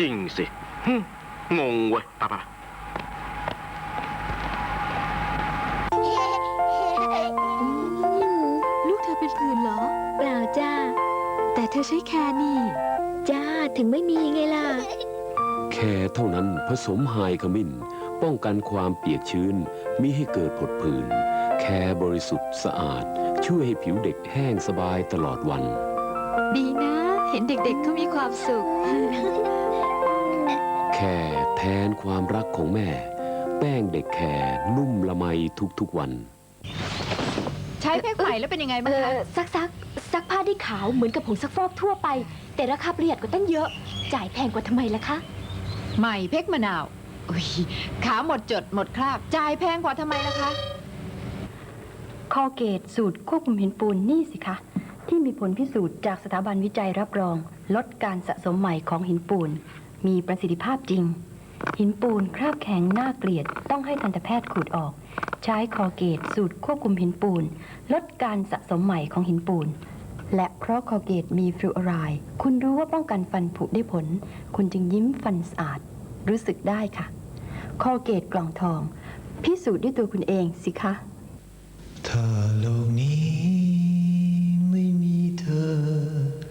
จริงสิหึงงเว้ยป่ะป่ะลูกเธอเป็นผื่นเหรอ เปล่าจ้า แต่เธอใช้แคร์นี่ จ้า ถึงไม่มีไงล่ะ แค่เท่านั้นผสมไฮขมิ้น ป้องกันความเปียกชื้นมิให้เกิดผดผื่น แค่บริสุทธิ์สะอาด ช่วยให้ผิวเด็กแห้งสบายตลอดวัน ดีนะ เห็นเด็กๆเขามีความสุข แค่แทนความรักของแม่ แป้งเด็กแค่นุ่มละไมทุกๆวัน ใช้แพ็คใหม่แล้วเป็นยังไงเอบ้างคะอซักซักซักผ้าที่ขาวเหมือนกับผงซักฟอกทั่วไป แต่ราคาประหยัดกว่าตั้งเยอะ จ่ายแพงกว่าทำไมล่ะคะ ใหม่เพ็กมะนาวอุ๊ยขาวหมดจดหมดคราบจ่ายแพงกว่าทำไมล่ะคะคอเกตสูตรควบคุมหินปูนนี่สิคะ ที่มีผลพิสูจน์จากสถาบันวิจัยรับรอง ลดการสะสมใหม่ของหินปูน มีประสิทธิภาพจริง หินปูนคราบแข็งน่าเกลียดต้องให้ทันตแพทย์ขูดออก ใช้คอเกตสูตรควบคุมหินปูน ลดการสะสมใหม่ของหินปูน และเพราะคอเกตมีฟลูออไรด์คุณรู้ว่าป้องกันฟันผุได้ผล คุณจึงยิ้มฟันสะอาด รู้สึกได้ค่ะ คอเกตกล่องทอง พิสูจน์ด้วยตัวคุณเองสิคะ ถ้าโลกนี้ไม่มีเธอ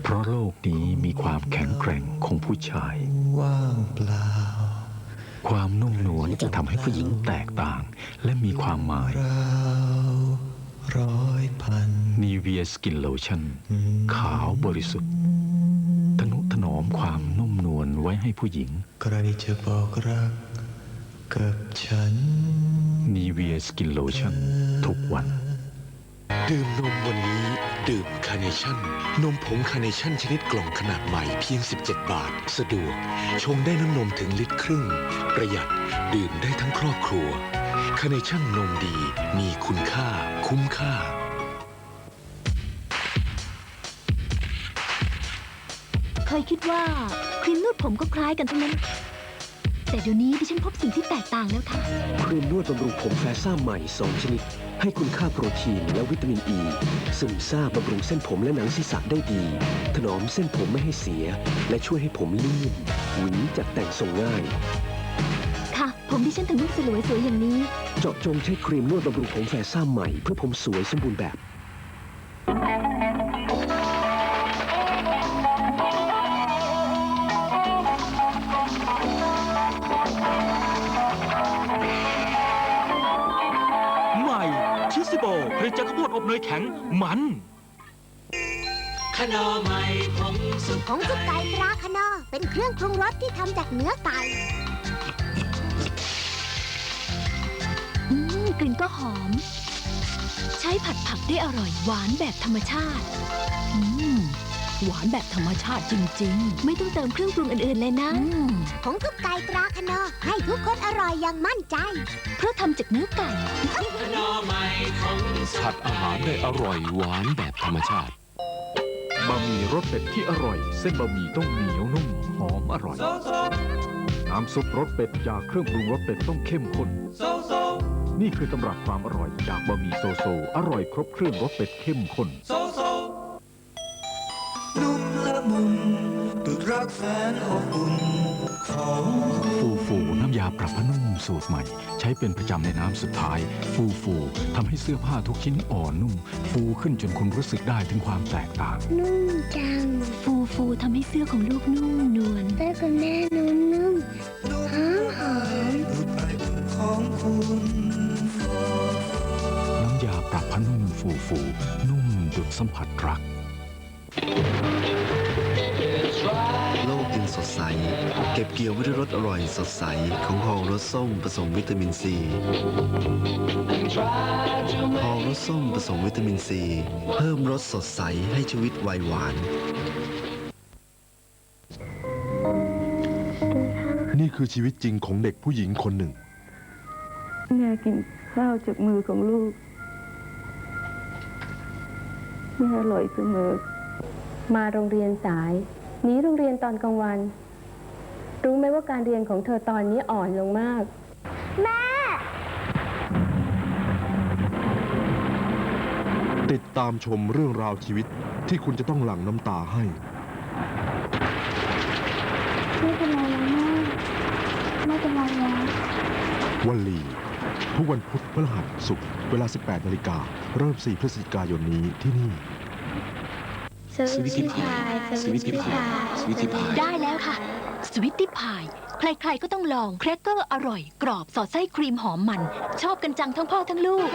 เพราะโลกนี้มีความแข็งแกร่งของผู้ชาย ว่างเปล่า ความนุ่มนวลจะทำให้ผู้หญิงแตกต่าง และมีความหมายราวร้อยพัน นีเวียสกินโลชั่น ขาวบริสุทธิ์ทนุถนอมความนุ่มนวลไว้ให้ผู้หญิง ใครจะบอกรัก กับฉัน นีเวียสกินโลชั่น ทุกวัน ดื่มนมวันนี้ ดื่มคาร์เนชั่น นมผงคาร์เนชั่นชนิดกล่องขนาดใหม่เพียง 17 บาท สะดวก ชงได้น้ำนมถึงลิตรครึ่ง ประหยัดดื่มได้ทั้งครอบครัวคาร์เนชั่นนมดีมีคุณค่า คุ้มค่า เคยคิดว่าครีมนวดผมก็คล้ายกันทั้งนั้น แต่เดี๋ยวนี้ดิฉันพบสิ่งที่แตกต่างแล้วค่ะ ครีมนวดบำรุงผมแฟซ่าใหม่ 2 ชนิด ให้คุณค่าโปรตีนและวิตามินอ e, ีซึมซาบบำรุงเส้นผมและหนังศีรษะได้ดี ถนอมเส้นผมไม่ให้เสีย และช่วยให้ผมลื่นหวีจัดแต่งทรงง่าย ค่ะ ผมดิฉันถึงลูกสลวยสวยอย่างนี้ เจาะจงใช้ครีมนวดบำรุงผมแฟซ่าใหม่ เพื่อผมสวยสมบูรณ์แบบ จากข้าวโพดอบเนยแข็งมันผงซุปไก่ตราคานอเป็นเครื่องปรุงรสที่ทำจากเนื้อไก่อืมกลิ่นก็หอม ใช้ผัดผักได้อร่อยหวานแบบธรรมชาติ อืม หวานแบบธรรมชาติจริง ๆ ไม่ต้องเติมเครื่องปรุงอื่นๆเลยนะ ผงซุปไก่ตราคานอ ให้ทุกคนอร่อยอย่างมั่นใจ เพราะทำจากเนื้อไก่ ผัดอาหารได้อร่อยหวานแบบธรรมชาติ บะหมี่รสเป็ดที่อร่อย เส้นบะหมี่ต้องเหนียวนุ่มหอมอร่อย น้ำซุปรสเป็ดจากเครื่องปรุงรสเป็ดต้องเข้มข้น นี่คือตำรับความอร่อยจากบะหมี่โซโซ อร่อยครบเครื่องรสเป็ดเข้มข้น กแฟนอบอุ่นของฟูฟูน้ำยาปรับผ้านุ่มสูตรใหม่ ใช้เป็นประจำในน้ำสุดท้าย ฟูฟูทำให้เสื้อผ้าทุกชิ้นอ่อนนุ่ม ฟูขึ้นจนคุณรู้สึกได้ถึงความแตกต่าง นุ่มจัง ฟูฟูทำให้เสื้อของลูกนุ่มนวลเสื้อคุณแม่นุ่มนุ่มหอมหอมดุดไออุ่นของคุณน้ำยาปรับผ้านุ่มฟูฟู นุ่มดุดสัมผัสรัก ดใส เก็บเกี่ยวไว้ด้วยรสอร่อยสดใส ของฮองรสส้มผสมวิตามินซีฮองรสส้มผสมวิตามินซีเพิ่มรสสดใสให้ชีวิตวัยหวาน นี่คือชีวิตจริงของเด็กผู้หญิงคนหนึ่ง แม่กินข้าวจากมือของลูกแม่อร่อยเสมอ มาโรงเรียนสายหนีโรงเรียนตอนกลางวัน รู้ไหมว่าการเรียนของเธอตอนนี้อ่อนลงมาก แม่ ติดตามชมเรื่องราวชีวิตที่คุณจะต้องหลั่งน้ำตาให้ ไม่เป็นไรนะแม่ไม่เป็นไรนะวันลี ทุกวันพุธพฤหัสศุกร์เวลา 18นาฬิกาเริ่ม 4 พฤศจิกายนนี้ที่นี่ สวิตตี้พายสวิตตี้พายสวิตตี้พายได้แล้วค่ะ สวิตตี้พาย ใครๆก็ต้องลองแครกเกอร์อร่อย กรอบสอดไส้ครีมหอมมัน ชอบกันจังทั้งพ่อทั้งลูก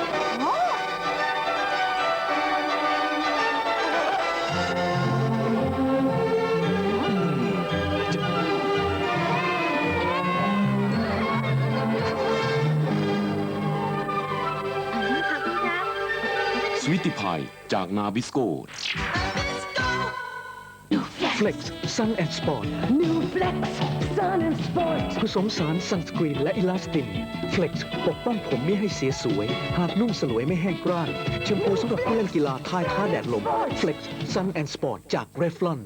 สวิตติพายจากนาบิสโก Flex Sun and Sport New Flex Sun and Sport ผสมสารซันสกรีนและอิลาสติน Flex ปกป้องผมไม่ให้เสียสวย หากนุ่มสลวยไม่แห้งกร้านแชมพูสำหรับผู้เล่นกีฬาทายท้าแดดลม Flex Sun and Sport จาก Revlon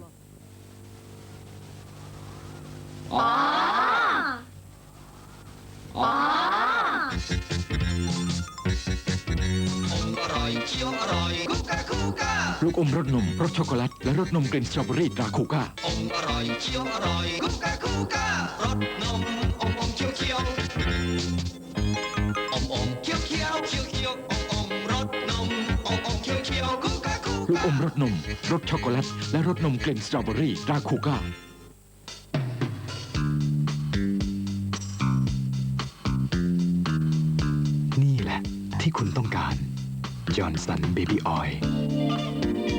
ลูกอมรสนมรสช็อกโกแลตและรสนมกลิ่นสตรอเบอรี่ดราคูก้าลูกอมรสนมรสช็อกโกแลตและรสนมกลิ่นสตรอเบอรี่ดราคูก้า ที่คุณต้องการจอห์นสันเบบี้ออยล์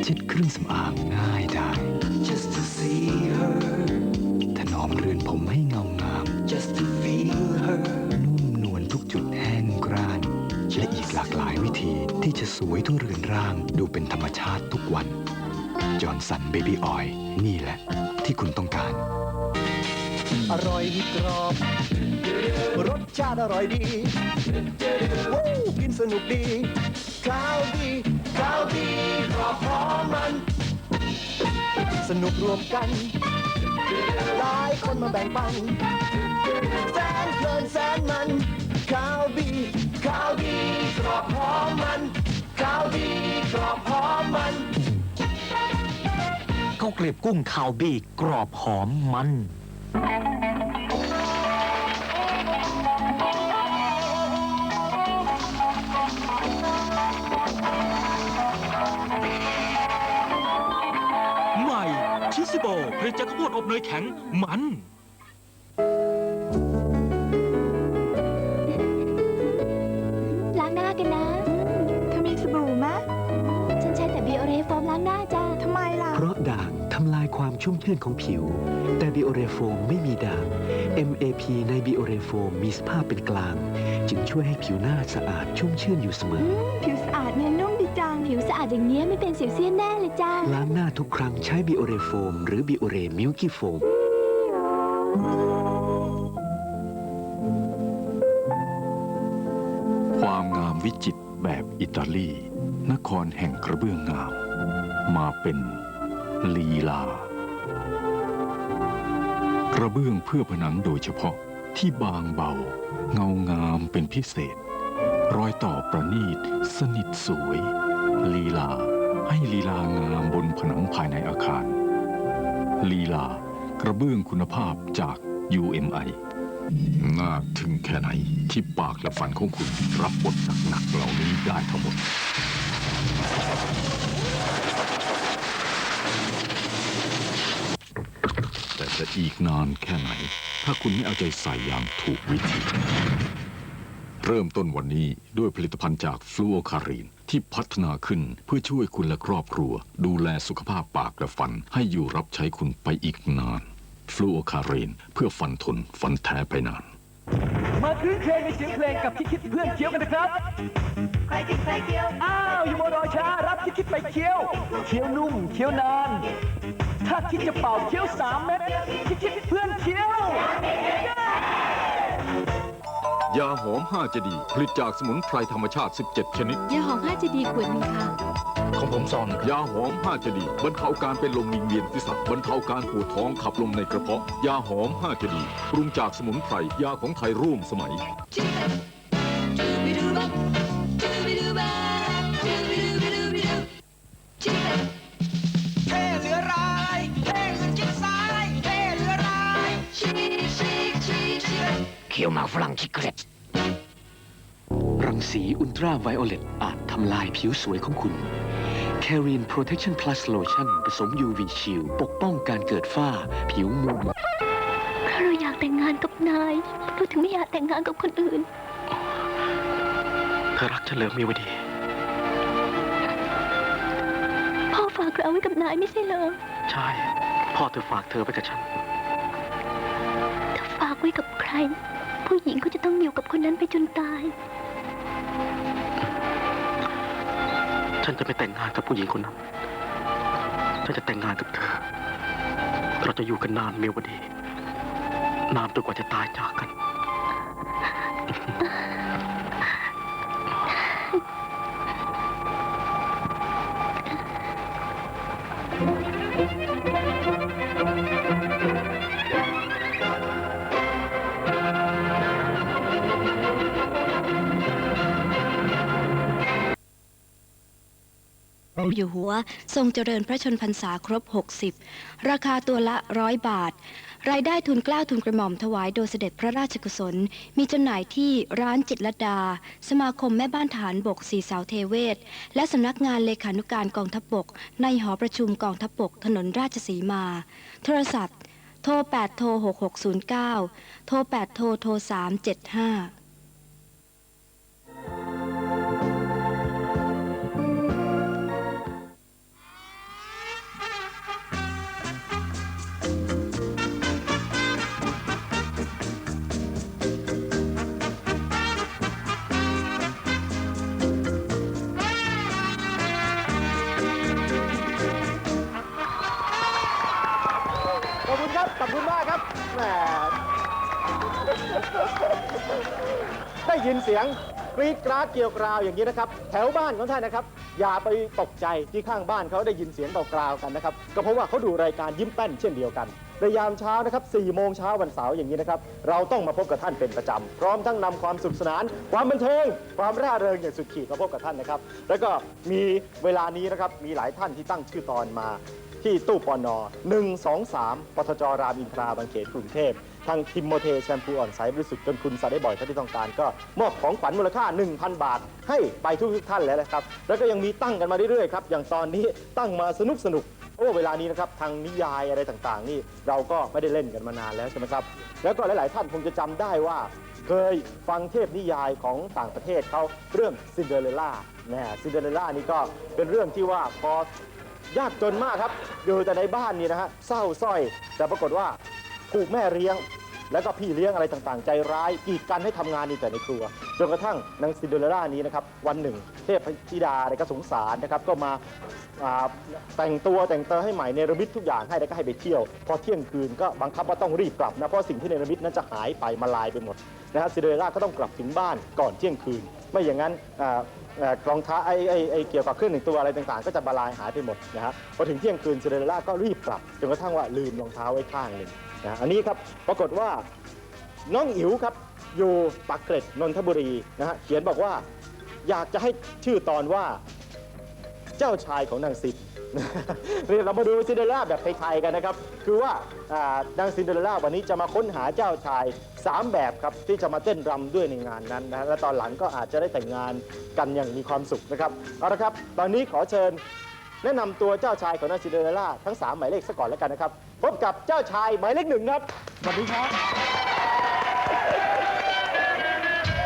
เช็ดเครื่องสำอางง่ายได้ Just to see her ถนอมเรือนผมให้เงางาม Just to feel her นุ่มนวลทุกจุดแห้งกร้าน และอีกหลากหลายวิธีที่จะสวยทั่วเรือนร่างดูเป็นธรรมชาติทุกวันจอห์นสันเบบี้ออยล์นี่แหละ ที่คุณต้องการ อร่อยกรอบรส ชาติอร่อยดีวู้กินสนุกดีข้าวดีข้าวดีกรอบหอมมัน สนุกรวมกัน หลายคนมาแบ่งปันแสนเพลินแสนมันข้าวดีข้าวดีกรอบหอมมันข้าวดีกรอบหอมมันข้าวเกลียบกุ้งคาวบีกรอบหอมมัน ผลิตจากข้าวโพดอบเนยแข็งมัน ล้างหน้ากันนะ เธอมีสบู่มะฉันใช้แต่บีโอเรโฟมล้างหน้าจ้าทำไมล่ะ เพราะด่างทำลายความชุ่มชื่นของผิว แต่บิโอเรโฟมไม่มีด่าง MAP ในบิโอเรโฟมมีสภาพเป็นกลาง จึงช่วยให้ผิวหน้าสะอาดชุ่มชื่นอยู่เสมอ ผิว อาดอย่างนี้ยไม่เป็นสิวเซียนแน่เลยจ้าล้างหน้าทุกครั้งใช้บิโอเรโฟม หรือบิโอเรมิลกี้โฟม ความงามวิจิตรแบบอิตาลี นครแห่งกระเบื้องงาม มาเป็นลีลา กระเบื้องเพื่อผนังโดยเฉพาะที่บางเบา เงางามเป็นพิเศษ รอยต่อประณีตสนิทสวย ลีลา ให้ลีลางามบนผนังภายในอาคาร ลีลากระเบื้องคุณภาพจาก UMI น่าถึงแค่ไหนที่ปากและฟันของคุณรับบทหนักๆเหล่านี้ได้ทั้งหมด แต่จะอีกนานแค่ไหน ถ้าคุณไม่เอาใจใส่อย่างถูกวิธี เริ่มต้นวันนี้ด้วยผลิตภัณฑ์จากฟลูโอคารีน ที่พัฒนาขึ้นเพื่อช่วยคุณและครอบครัว ดูแลสุขภาพปากและฟัน ให้อยู่รับใช้คุณไปอีกนานฟลูโอคารีนเพื่อฟันทนฟันแท้ไปนาน มาคืนเพลงในเสียงเพลงกับคิดคิดเพื่อนเคี้ยวกันนะครับ ใครคิดใครเคี้ยว อ้าวอย่ามัวรอช้ารับคิดคิดไปเคี้ยว เคี้ยวนุ่มเคี้ยวนาน ถ้าคิดจะเป่าเคี้ยวสามเม็ดคิดคิดเพื่อนเคี้ยว ยาหอม5จะดีผลิตจากสมุนไพรธรรมชาติ 17 ชนิด ยาหอม5จะดีขวดหนึงค่ะ ของผมซองยาหอม5จะดีบรรเทาการเป็นลมวิงเวียนศีรษะบรรเทาการปวดท้องขับลมในกระเพาะ ยาหอม5จะดีปรุงจากสมุนไพรยาของไทยร่วมสมัยเท่ เคี้ยวหมากฝรั่งชิคเกรตรังสีอุลตราไวโอเลตอาจทำลายผิวสวยของคุณ c a r i n Protection Plus Lotion ผสม UV Shield ปกป้องการเกิดฝ้า ผิวมัวเพราะเราอยากแต่งงานกับนายเราถึงไม่อยากแต่งงานกับคนอื่น เธอรักฉันเหรือมีวดี พ่อฝากเราไว้กับนายไม่ใช่เหรอ ใช่ พ่อเธอฝากเธอไปกับฉันถ้าฝากไว้กับใคร ผู้หญิงก็จะต้องอยู่กับคนนั้นไปจนตาย ฉันจะไม่แต่งงานกับผู้หญิงคนนั้น ฉันจะแต่งงานกับเธอ เราจะอยู่กันนานเมวดี นานจนกว่าจะตายจากกัน อยู่หัว ทรงเจริญพระชนพรรษาครบ 60 ราคาตัวละร้อยบาท รายได้ทุนกล้าทุนกระหม่อมถวายโดยเสด็จพระราชกุศล มีจำหน่ายที่ร้านจิตรดา สมาคมแม่บ้านฐานบกสีสาวเทเวศ และสำนักงานเลขานุการกองทัพบกในหอประชุมกองทัพบกถนนราชสีมา โทรศัพท์ โทร8โทร6609 โทร8โทรโทร375 ขอบคุณมากครับแหมได้ยินเสียงกรีดกราดเกลียวกราวอย่างนี้นะครับ แถวบ้านของท่านนะครับ อย่าไปตกใจที่ข้างบ้านเขาได้ยินเสียงกราวกันนะครับ ก็เพราะว่าเขาดูรายการยิ้มแป้นเช่นเดียวกันในยามเช้านะครับ4โมงเช้าวันเสาร์อย่างนี้นะครับ เราต้องมาพบกับท่านเป็นประจำ พร้อมทั้งนำความสุขสนาน ความบันเทิง ความร่าเริงอย่างสุดขีดมาพบกับท่านนะครับ แล้วก็มีเวลานี้นะครับ มีหลายท่านที่ตั้งชื่อตอนมา ที่ตู้ปอนอ123ปทจรามอินทราบางเขนกรุงเทพทางทิมโมเทแชมพูอ่อนใสบริสุทธิ์จนคุณสาได้บ่อยท่าที่ต้องการก็มอบของขวัญมูลค่า 1,000 บาท ให้ไปทุกๆท่านแล้วนะครับ แล้วก็ยังมีตั้งกันมาเรื่อยๆครับอย่างตอนนี้ตั้งมาสนุกสนุกโอ้เวลานี้นะครับทางนิยายอะไรต่างๆ นี่เราก็ไม่ได้เล่นกันมานานแล้วใช่ไหมครับแล้วก็หลาย ๆ ท่านคงจะจำได้ว่า เคยฟังเทพนิยายของต่างประเทศเขาเรื่องซินเดอเรลล่านะซินเดอเรลล่านี่ก็เป็นเรื่องที่ว่าพอ ยากจนมากครับ อยู่แต่ในบ้านนี่นะฮะเศร้าสร้อย แต่ปรากฏว่าถูกแม่เลี้ยง แล้วก็พี่เลี้ยงอะไรต่างๆ ใจร้ายกีดกันให้ทำงานอยู่แต่ในครัว จนกระทั่งนางซินเดอเรลล่านี้นะครับวันหนึ่ง เทพธิดาเนี่ยก็สงสารนะครับก็มาอ่าแต่งตัวแต่งเตอให้ใหม่เนรมิตทุกอย่างให้แล้วก็ให้ไปเที่ยว พอเที่ยงคืนก็บังคับว่าต้องรีบกลับนะเพราะสิ่งที่เนรมิตนั้นจะหายไปมาลายไปหมดนะฮะซินเดอเรลล่าก็ต้องกลับถึงบ้านก่อนเที่ยงคืน ไม่อย่างนั้นอ่าอ่ารองเท้าไอ้ไอ้เกี่ยวกับเครื่องหนึ่งตัวอะไรต่างๆ ก็จะบาลายหายไปหมดนะฮะพอถึงเที่ยงคืนซินเดอเรลล่าก็รีบกลับจนกระทั่งว่าลืมรองเท้าไว้ข้างหนึ่งนะอันนี้ครับปรากฏว่าน้องอิ๋วครับอยู่ปักเกร็ดนนทบุรีนะฮะเขียนบอกว่าอยากจะให้ชื่อตอนว่าเจ้าชายของนางซิน นี่เรามาดูซินเดอเรลล่าแบบไทยๆกันนะครับ คือว่าอ่านางซินเดอเรลล่าวันนี้จะมาค้นหาเจ้าชาย 3 แบบครับ ที่จะมาเต้นรำด้วยในงานนั้นนะฮะและตอนหลังก็อาจจะได้แต่งงานกันอย่างมีความสุขนะครับเอาละครับ ตอนนี้ขอเชิญ แนะนำตัวเจ้าชายของนางซินเดอเรลล่าทั้ง 3 หมายเลขซะก่อนแล้วกันนะครับพบกับเจ้าชายหมายเลขหนึ่งครับ สวัสดีครับ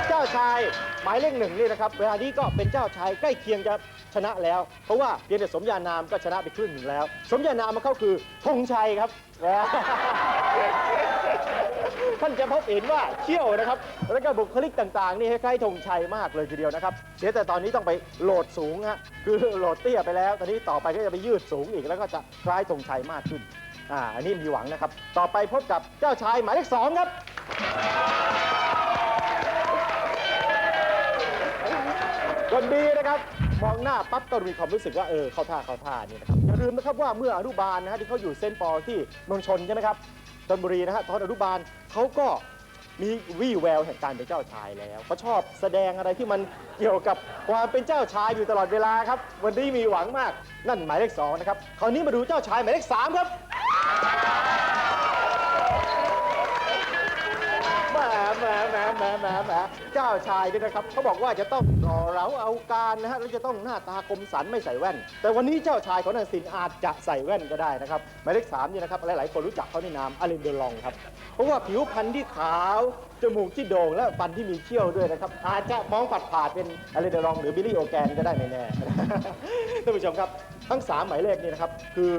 เจ้าชาย หมายเลขหนึ่งนี่นะครับเวลานี้ก็เป็นเจ้าชายใกล้เคียงจะชนะแล้ว เพราะว่าเพียงแต่สมญานามก็ชนะไปครึ่งหนึ่งแล้ว สมญานามมันเข้าคือธงชัยครับ ท่านจะพบเห็นว่าเขี้ยวนะครับ แล้วก็บุคลิกต่างๆ นี่คล้ายๆธงชัยมากเลยทีเดียวนะครับเสียแต่ตอนนี้ต้องไปโหลดสูงฮะคือโหลดเตี้ยไปแล้ว ตอนนี้ต่อไปก็จะไปยืดสูงอีกแล้วก็จะคล้ายธงชัยมากขึ้นอ่าอันนี้มีหวังนะครับ ต่อไปพบกับเจ้าชายหมายเลขสองครับ คนดีนะครับ มองหน้าปั๊บก็มีความรู้สึกว่าเออเข้าท่าเข้าท่านี่นะครับอย่าลืมนะครับว่าเมื่ออนุบาลนะฮะที่เขาอยู่เซนปอลที่เมืองชนใช่ไหมครับชนบุรีนะฮะตอนอนุบาลเขาก็มีวี่แววแห่งการเป็นเจ้าชายแล้วเขาชอบแสดงอะไรที่มันเกี่ยวกับความเป็นเจ้าชายอยู่ตลอดเวลาครับ วันนี้มีหวังมากนั่นหมายเลขสองนะครับคราวนี้มาดูเจ้าชายหมายเลขสามครับ แหมแหมแหมแมแหมเจ้าชายเนี่ยนะครับเขาบอกว่าจะต้องรอเราเอาการนะฮะแล้วจะต้องหน้าตาคมสันไม่ใส่แว่น แต่วันนี้เจ้าชายของนางสินอาจจะใส่แว่นก็ได้นะครับหมายเลขสามเนี่ยนะครับหลายๆคนรู้จักเขาในนามอลินเดลองครับเพราะว่าผิวพรรณที่ขาวจมูกที่โด่งและฟันที่มีเขี้ยวด้วยนะครับอาจจะมองปัดผาดเป็นอลินเดลอง หรือบิลลี่โอแกนก็ได้ไม่แน่ท่านผู้ชมครับ ทั้งสามหมายเลขนี่นะครับคือ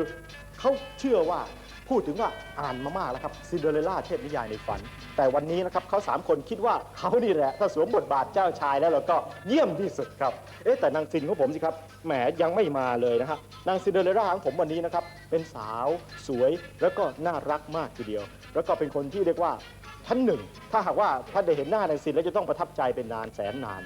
เขาเชื่อว่า พูดถึงว่าอ่านมามากแล้วครับซินเดอเรลล่าเทพนิยายในฝัน แต่วันนี้นะครับเขาสามคนคิดว่าเขานี่แหละ ถ้าสวมบทบาทเจ้าชายแล้วเราก็เยี่ยมที่สุดครับ เอ๊ะแต่นางซินของผมสิครับแหมยังไม่มาเลยนะฮะนางซินเดอเรลล่าของผมวันนี้นะครับเป็นสาวสวยแล้วก็น่ารักมากทีเดียว แล้วก็เป็นคนที่เรียกว่าท่านหนึ่ง ถ้าหากว่าท่านได้เห็นหน้านางซินแล้วจะต้องประทับใจเป็นนานแสนนาน